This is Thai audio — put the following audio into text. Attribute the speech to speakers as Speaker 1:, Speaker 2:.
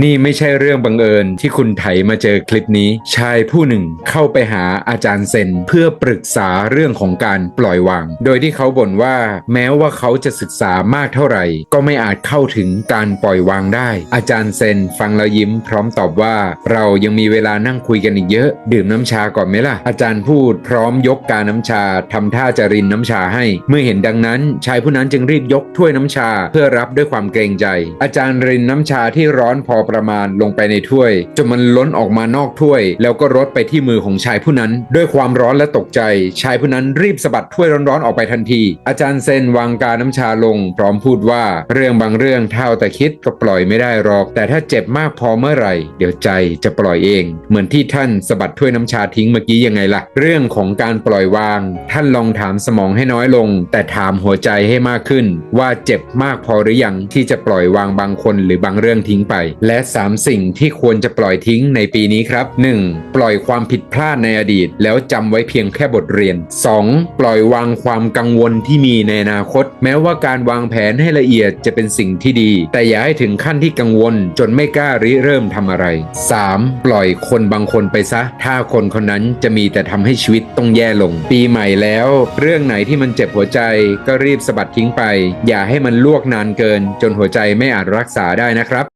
Speaker 1: นี่ไม่ใช่เรื่องบังเอิญที่คุณไถมาเจอคลิปนี้ ชายผู้หนึ่งเข้าไปหาอาจารย์เซนเพื่อปรึกษาเรื่องของการปล่อยวาง โดยที่เขาบ่นว่า แม้ว่าเขาจะศึกษามากเท่าไหร่ ก็ไม่อาจเข้าถึงการปล่อยวางได้ อาจารย์เซนฟังแล้วยิ้มพร้อมตอบว่า เรายังมีเวลานั่งคุยกันอีกเยอะ ดื่มน้ำชาก่อนไหมล่ะ อาจารย์พูดพร้อมยกกาน้ำชาทำท่าจะรินน้ำชาให้ เมื่อเห็นดังนั้น ชายผู้นั้นจึงรีบยกถ้วยน้ำชา เพื่อรับด้วยความเกรงใจ อาจารย์รินน้ำชาที่ร้อนพอประมาณลงไปในถ้วย จนมันล้นออกมานอกถ้วย แล้วก็รดไปที่มือของชายผู้นั้น ด้วยความร้อนและตกใจ ชายผู้นั้นรีบสะบัดถ้วยร้อนๆออกไปทันที อาจารย์เซนวางกาน้ำชาลง พร้อมพูดว่าเรื่องบางเรื่องเท่าแต่คิดก็ปล่อยไม่ได้หรอก แต่ถ้าเจ็บมากพอเมื่อไหร่ เดี๋ยวใจจะปล่อยเอง เหมือนที่ท่านสะบัดถ้วยน้ำชาทิ้งเมื่อกี้ยังไงล่ะ เรื่องของการปล่อยวาง ท่านลองถามสมองให้น้อยลง แต่ถามหัวใจให้มากขึ้น ว่าเจ็บมากพอหรือยังที่จะปล่อยวางบางคนหรือบางเรื่องทิ้งไปและ 3 สิ่งที่ควรจะปล่อยทิ้งในปีนี้ครับ 1. ปล่อยความผิดพลาดในอดีต แล้วจำไว้เพียงแค่บทเรียน 2. ปล่อยวางความกังวลที่มีในอนาคต แม้ว่าการวางแผนให้ละเอียดจะเป็นสิ่งที่ดี แต่อย่าให้ถึงขั้นที่กังวล จนไม่กล้าริเริ่มทำอะไร 3. ปล่อยคนบางคนไปซะ ถ้าคนคนนั้นจะมีแต่ทำให้ชีวิตต้องแย่ลง ปีใหม่แล้ว เรื่องไหนที่มันเจ็บหัวใจก็รีบสะบัดทิ้งไป อย่าให้มันลวกนานเกิน จนหัวใจไม่อาจรักษาได้นะครับ